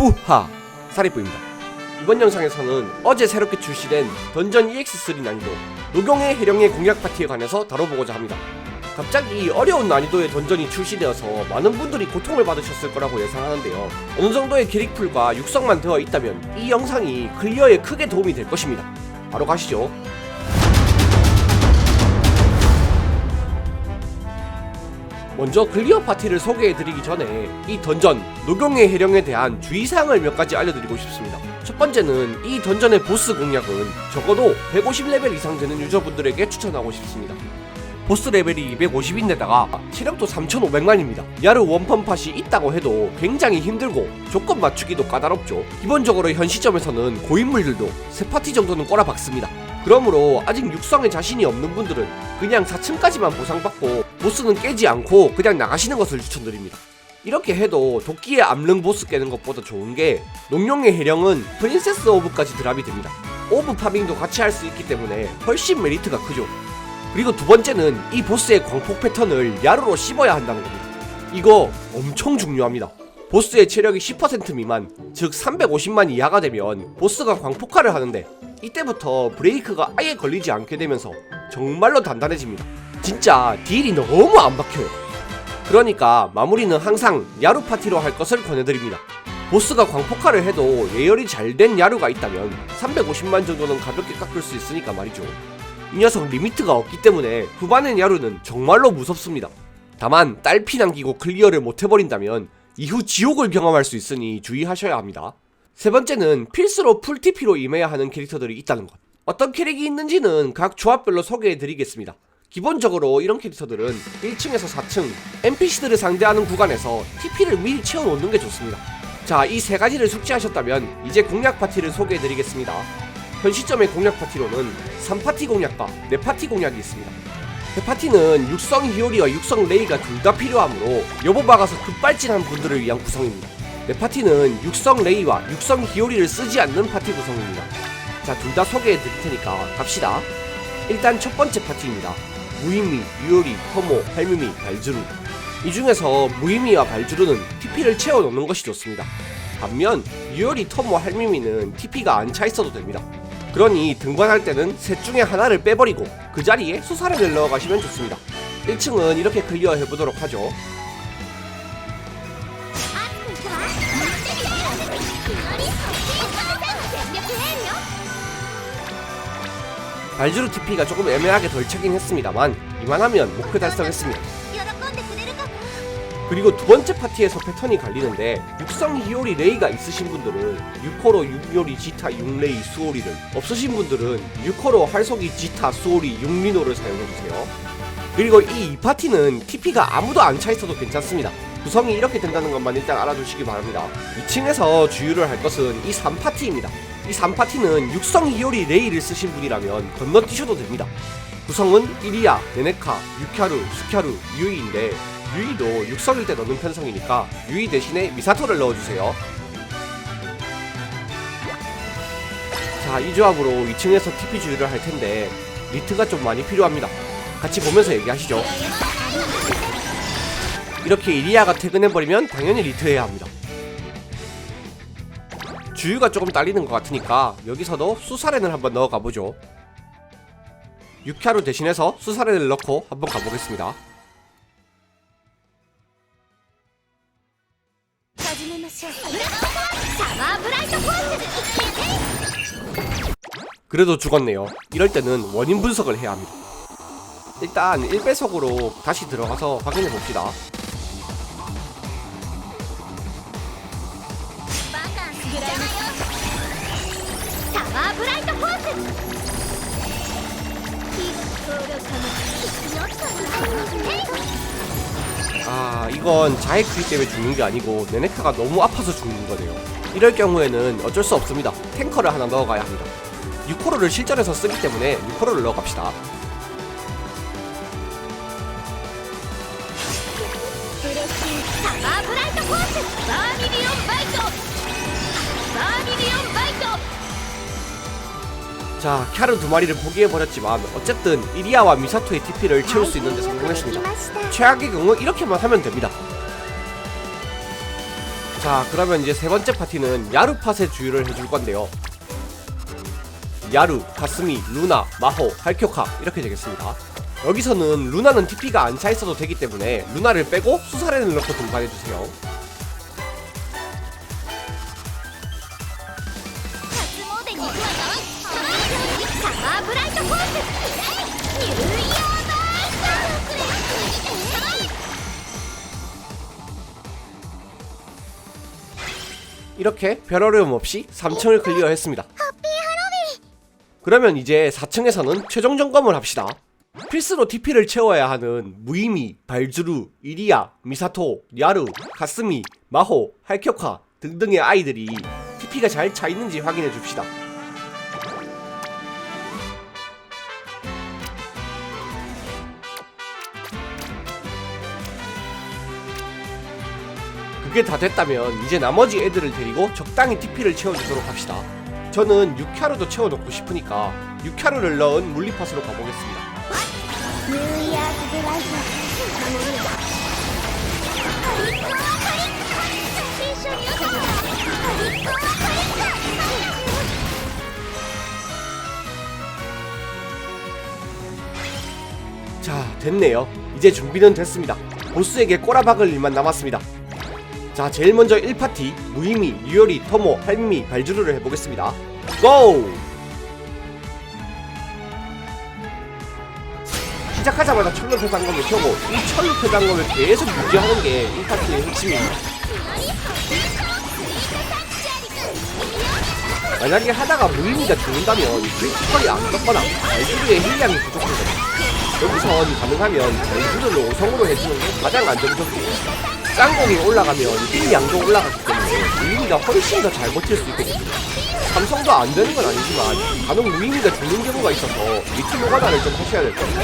뿌하 사리뿌입니다. 이번 영상에서는 어제 새롭게 출시된 던전 EX3 난이도 노경의 해령의 공략 파티에 관해서 다뤄보고자 합니다. 갑자기 이 어려운 난이도의 던전이 출시되어서 많은 분들이 고통을 받으셨을 거라고 예상하는데요. 어느 정도의 기릭풀과 육성만 되어 있다면 이 영상이 클리어에 크게 도움이 될 것입니다. 바로 가시죠. 먼저 클리어 파티를 소개해드리기 전에 이 던전 노경의 해령에 대한 주의사항을 몇 가지 알려드리고 싶습니다. 첫 번째는 이 던전의 보스 공략은 적어도 150레벨 이상 되는 유저분들에게 추천하고 싶습니다. 보스 레벨이 250인데다가 체력도 3500만입니다. 야르 원펀 팟이 있다고 해도 굉장히 힘들고 조건 맞추기도 까다롭죠. 기본적으로 현 시점에서는 고인물들도 3파티 정도는 꼬라박습니다. 그러므로 아직 육성에 자신이 없는 분들은 그냥 4층까지만 보상받고 보스는 깨지 않고 그냥 나가시는 것을 추천드립니다. 이렇게 해도 도끼의 암릉 보스 깨는 것보다 좋은 게 농룡의 해령은 프린세스 오브까지 드랍이 됩니다. 오브 파밍도 같이 할 수 있기 때문에 훨씬 메리트가 크죠. 그리고 두 번째는 이 보스의 광폭 패턴을 야루로 씹어야 한다는 겁니다. 이거 엄청 중요합니다. 보스의 체력이 10% 미만, 즉 350만 이하가 되면 보스가 광폭화를 하는데 이때부터 브레이크가 아예 걸리지 않게 되면서 정말로 단단해집니다. 진짜 딜이 너무 안 박혀요. 그러니까 마무리는 항상 야루 파티로 할 것을 권해드립니다. 보스가 광폭화를 해도 예열이 잘 된 야루가 있다면 350만 정도는 가볍게 깎을 수 있으니까 말이죠. 이 녀석 리미트가 없기 때문에 후반의 야루는 정말로 무섭습니다. 다만 딸피 남기고 클리어를 못 해버린다면 이후 지옥을 경험할 수 있으니 주의하셔야 합니다. 세 번째는 필수로 풀TP로 임해야 하는 캐릭터들이 있다는 것. 어떤 캐릭이 있는지는 각 조합별로 소개해드리겠습니다. 기본적으로 이런 캐릭터들은 1층에서 4층 NPC들을 상대하는 구간에서 TP를 미리 채워놓는 게 좋습니다. 자, 이 세 가지를 숙지하셨다면 이제 공략 파티를 소개해드리겠습니다. 현 시점의 공략 파티로는 3파티 공략과 4파티 공략이 있습니다. 3파티는 육성 히오리와 육성 레이가 둘 다 필요하므로 여보 박아서 급발진한 분들을 위한 구성입니다. 4파티는 육성 레이와 육성 히오리를 쓰지 않는 파티 구성입니다. 자, 둘 다 소개해 드릴 테니까 갑시다. 일단 첫 번째 파티입니다. 무의미, 유효리, 터모, 할미미, 발주루. 이 중에서 무의미와 발주루는 TP를 채워 놓는 것이 좋습니다. 반면 유효리, 터모, 할미미는 TP가 안 차 있어도 됩니다. 그러니 등반할 때는 셋 중에 하나를 빼버리고 그 자리에 수사를 넣어가시면 좋습니다. 1층은 이렇게 클리어 해보도록 하죠. 발주루 TP가 조금 애매하게 덜 차긴 했습니다만 이만하면 목표 달성했습니다. 그리고 두 번째 파티에서 패턴이 갈리는데 육성 히오리 레이가 있으신 분들은 6호로 6요리 지타 6레이 수오리를 없으신 분들은 6호로 활속이 지타 수오리 6리노를 사용해주세요. 그리고 이 2파티는 TP가 아무도 안 차 있어도 괜찮습니다. 구성이 이렇게 된다는 것만 일단 알아두시기 바랍니다. 2층에서 주유를 할 것은 이 3파티입니다. 이 3파티는 육성 히오리 레이를 쓰신 분이라면 건너뛰셔도 됩니다. 구성은 이리야, 네네카, 유캬루, 수캬루, 유이인데 유이도 육성일 때 넣는 편성이니까 유이 대신에 미사토를 넣어주세요. 자, 이 조합으로 2층에서 TP 주유를 할 텐데 리트가 좀 많이 필요합니다. 같이 보면서 얘기하시죠. 이렇게 이리아가 퇴근해버리면 당연히 리트해야 합니다. 주유가 조금 딸리는 것 같으니까 여기서도 수사렌을 한번 넣어 가보죠. 6캬루 대신해서 수사렌을 넣고 한번 가보겠습니다. 그래도 죽었네요. 이럴 때는 원인 분석을 해야 합니다. 일단 1배속으로 다시 들어가서 확인해 봅시다. 아, 이건 자해 크리 때문에 죽는 게 아니고 네네카가 너무 아파서 죽는 거네요. 이럴 경우에는 어쩔 수 없습니다. 탱커를 하나 넣어가야 합니다. 6호로를 실전에서 쓰기 때문에 6호로를 넣어갑시다. 자, 캬르 두 마리를 포기해버렸지만 어쨌든 이리아와 미사토의 TP를 채울 수 있는 데 성공했습니다. 최악의 경우 이렇게만 하면 됩니다. 자 그러면 이제 세 번째 파티는 야루팟의 주유를 해줄 건데요 야루, 가스미, 루나, 마호, 할교카 이렇게 되겠습니다 여기서는 루나는 TP가 안 차 있어도 되기 때문에 루나를 빼고 수사렌을 넣고 동반해주세요 이렇게 별 어려움 없이 3층을 클리어했습니다. 그러면 이제 4층에서는 최종 점검을 합시다. 필수로 TP를 채워야 하는 무이미, 발주루, 이리야, 미사토, 야루, 가스미, 마호, 할켜카 등등의 아이들이 TP가 잘 차 있는지 확인해 줍시다. 그게 다 됐다면 이제 나머지 애들을 데리고 적당히 TP를 채워주도록 합시다. 저는 6캬루도 채워놓고 싶으니까 6캬루를 넣은 물리팟으로 가보겠습니다. 자 됐네요 이제 준비는 됐습니다 보스에게 꼬라박을 일만 남았습니다 자, 제일 먼저 1파티 무이미, 유요리, 토모, 할미, 발주르를 해보겠습니다. 고! 시작하자마자 철로 표 단검을 켜고 이 철로 표 단검을 계속 유지하는 게 1파티의 핵심입니다. 만약에 하다가 무의미가 죽는다면 크리티컬이 안 떴거나 발주르의 힐량이 부족해서 여기선 가능하면 발주르를 5성으로 해주는 게 가장 안정적이에요. 짱공이 올라가면 힐 양도 올라가기 때문에 무의미가 훨씬 더 잘 버틸 수 있거든요. 삼성도 안 되는 건 아니지만 간혹 무의미가 죽는 경우가 있어서 리틀 노가다를 좀 하셔야 될 겁니다.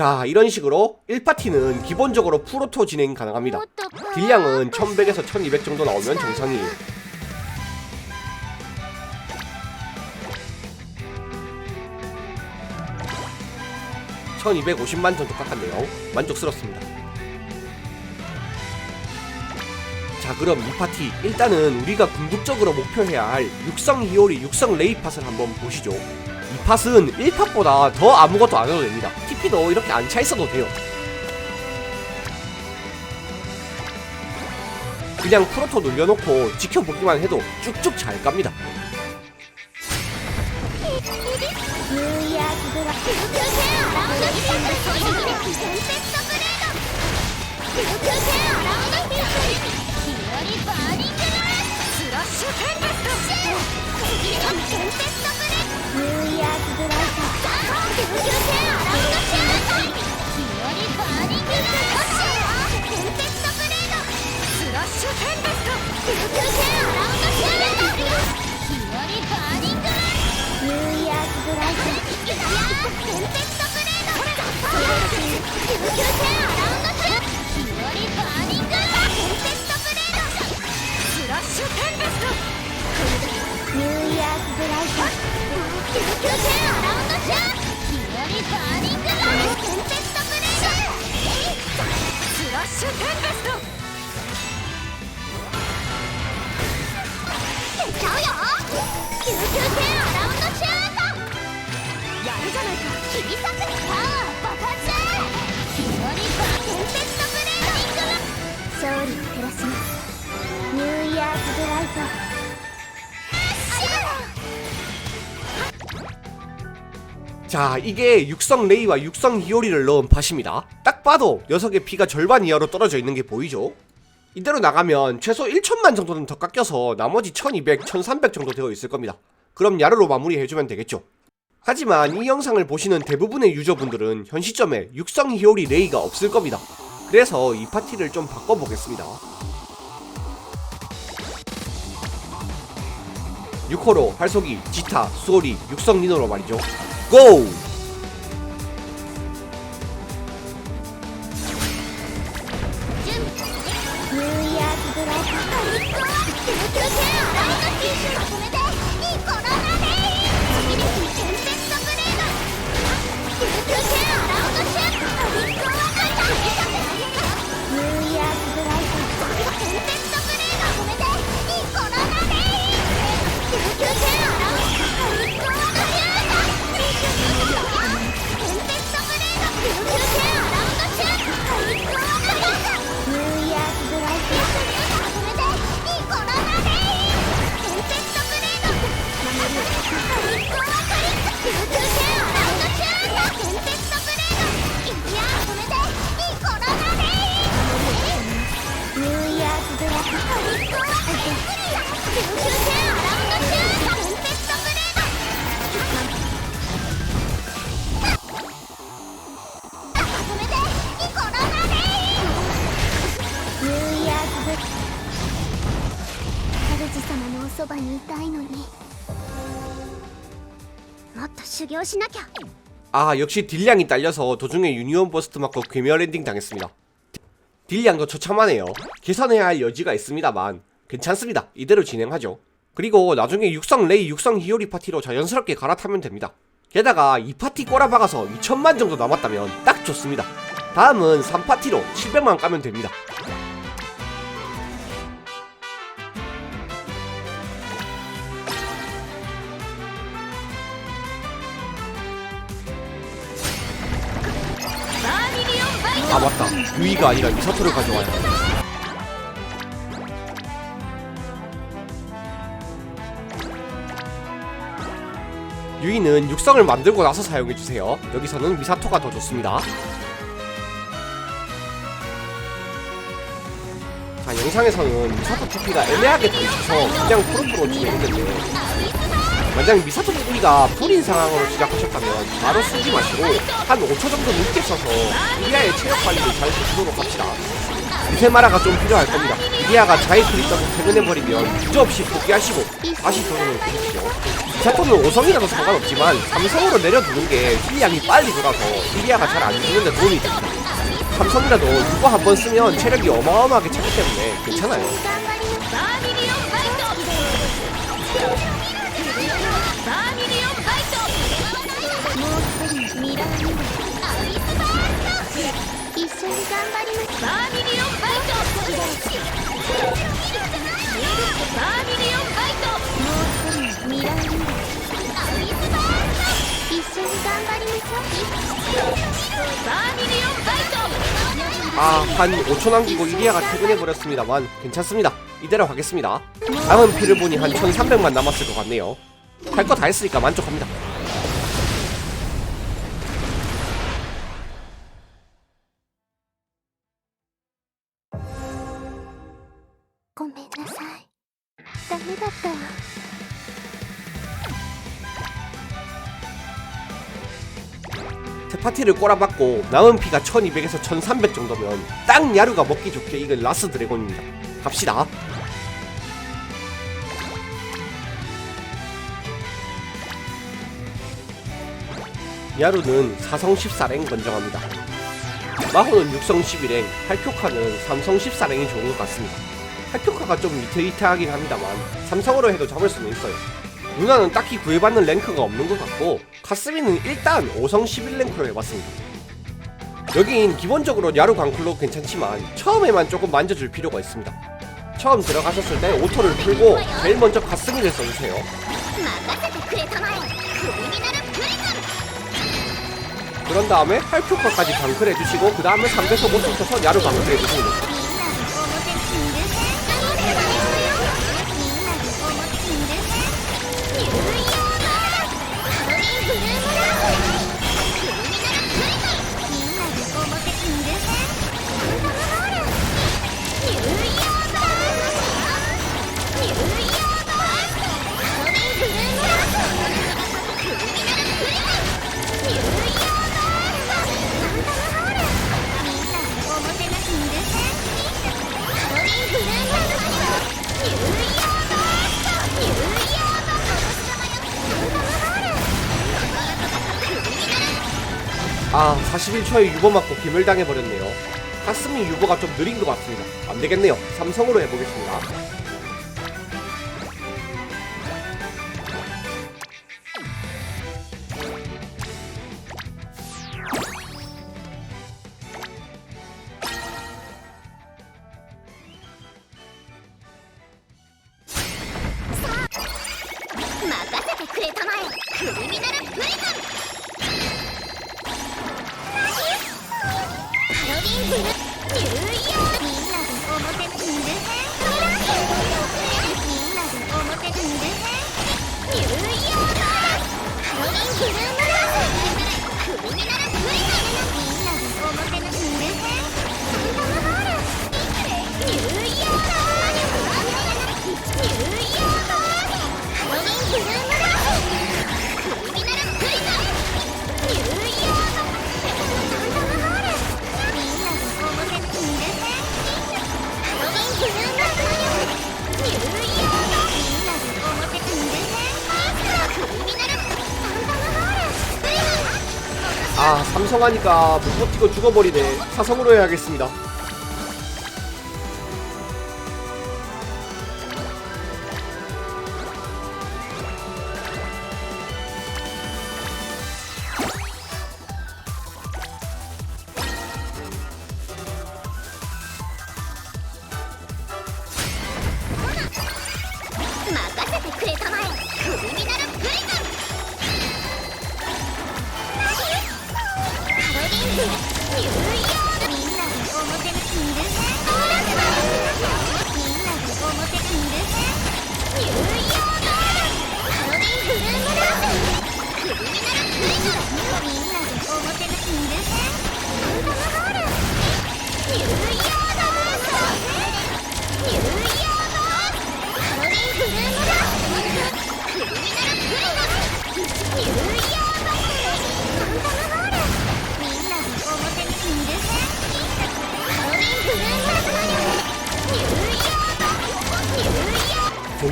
자 이런 식으로 1파티는 기본적으로 프로토 진행 가능합니다. 딜량은 1100에서 1200 정도 나오면 정상이에요. (1250만) 정도 깎았네요 만족스럽습니다 자 그럼 이 파티 일단은 우리가 궁극적으로 목표해야 할 육성 히오리 육성 레이팟을 한번 보시죠 이 팟은 1팟보다 더 아무것도 안 해도 됩니다 TP도 이렇게 안 차 있어도 돼요. 그냥 프로토 눌려놓고 지켜보기만 해도 쭉쭉 잘 갑니다 ニューイヤーズブライト。ーシュテンペスト。いっちゃうよ。救急艇アラウンドシュートやるじゃないか切り裂くパワー。爆発ヒロリバーテンペストブレードイングル勝利を照らします。ニューイヤーズブライト。 자 이게 육성 레이와 육성 히오리를 넣은 팟입니다. 딱 봐도 녀석의 피가 절반 이하로 떨어져 있는 게 보이죠? 이대로 나가면 최소 1천만 정도는 더 깎여서 나머지 1200, 1300 정도 되어 있을 겁니다. 그럼 야르로 마무리해주면 되겠죠? 하지만 이 영상을 보시는 대부분의 유저분들은 현 시점에 육성 히오리 레이가 없을 겁니다. 그래서 이 파티를 좀 바꿔보겠습니다. 6호로 활쏘기, 지타, 수오리, 육성 리노로 말이죠. 고! 様のおそばにいたいのにもっと修行しなきゃ 아 역시 딜량이 딸려서 도중에 유니온 버스트 맞고 괴멸 엔딩 당했습니다. 딜량도 처참하네요. 개선해야 할 여지가 있습니다만 괜찮습니다. 이대로 진행하죠. 그리고 나중에 육성 레이 육성 히오리 파티로 자연스럽게 갈아타면 됩니다. 게다가 이 파티 꼬라박아서 2천만 정도 남았다면 딱 좋습니다. 다음은 3파티로 700만 까면 됩니다. 유이가 아니라 미사토를 가져와야 돼 유이는 육성을 만들고 나서 사용해주세요. 여기서는 미사토가 더 좋습니다. 자 영상에서는 미사토 TP가 애매하게 던져서 그냥 프로프로 진행했는데 만약 미사토 TP가 풀인 상황으로 시작하셨다면 바로 쓰지 마시고 한 5초 정도 늦게 써서 이리아의 체력 관리를 잘 해주도록 합시다. 유세마라가 좀 필요할 겁니다. 이리아가 자이 크리터로 퇴근해버리면 주저없이 포기하시고 다시 도전을 해주시죠 미사토는 5성이라도 상관없지만 3성으로 내려두는 게 힐량이 빨리 돌아서 이리아가 잘 안 죽는데 도움이 됩니다. 삼성이라도 이거 한 번 쓰면 체력이 어마어마하게 차기 때문에 괜찮아요. バーミリオンファイトもうすぐミラーに一緒に頑張りましょうバーミリオンファイト 아, 한 5초 남기고 이리아가 퇴근해버렸습니다만 괜찮습니다. 이대로 가겠습니다. 남은 피를 보니 한 1300만 남았을 것 같네요. 할 거 다 했으니까 만족합니다. 좋겠다. 파티를 꼬라박고 남은 피가 1200에서 1300 정도면 딱 야루가 먹기 좋게 이건 라스 드래곤입니다 갑시다 야루는 4성 14랭 건정합니다. 마호는 6성 11랭 할쿄카는 3성 14랭이 좋은 것 같습니다 팩토카가 좀 위태위태하긴 합니다만 삼성으로 해도 잡을 수는 있어요. 누나는 딱히 구애받는 랭크가 없는 것 같고 카스미는 일단 5성 11랭크로 해봤습니다. 여긴 기본적으로 야루 광클로 괜찮지만 처음에만 조금 만져줄 필요가 있습니다. 처음 들어가셨을 때 오토를 풀고 제일 먼저 가스미를 써주세요. 그런 다음에 활표커까지 방클 해주시고 그 다음에 3배속 못 붙여서 야루 방클 해주시면 됩니다. 아 41초에 유보 맞고 괴멸당해버렸네요. 가스미 유보가 좀 느린 것 같습니다. 안되겠네요. 삼성으로 해보겠습니다 아 삼성하니까 못 버티고 죽어버리네. 사성으로 해야겠습니다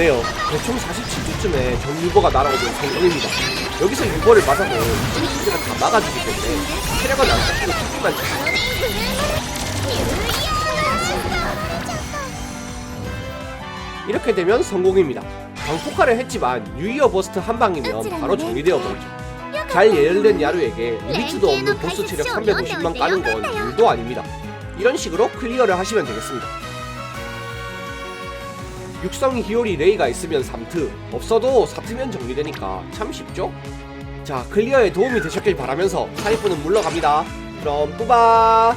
좋네요. 대충 47초쯤에 전 유버가 날아오면 성공입니다. 여기서 유버를 맞아도 이미 문제가 다 막아주기 때문에 체력은 안 깎고 죽기만 이렇게 되면 성공입니다. 방폭화를 했지만 유이어 버스트 한 방이면 바로 정리되어 버리죠. 잘 예열된 야루에게 리미트도 없는 보스 체력 350만 까는 건 일도 아닙니다. 이런 식으로 클리어를 하시면 되겠습니다. 육성 히오리 레이가 있으면 3트, 없어도 4트면 정리되니까 참 쉽죠? 자, 클리어에 도움이 되셨길 바라면서 사이프는 물러갑니다. 그럼 또 봐!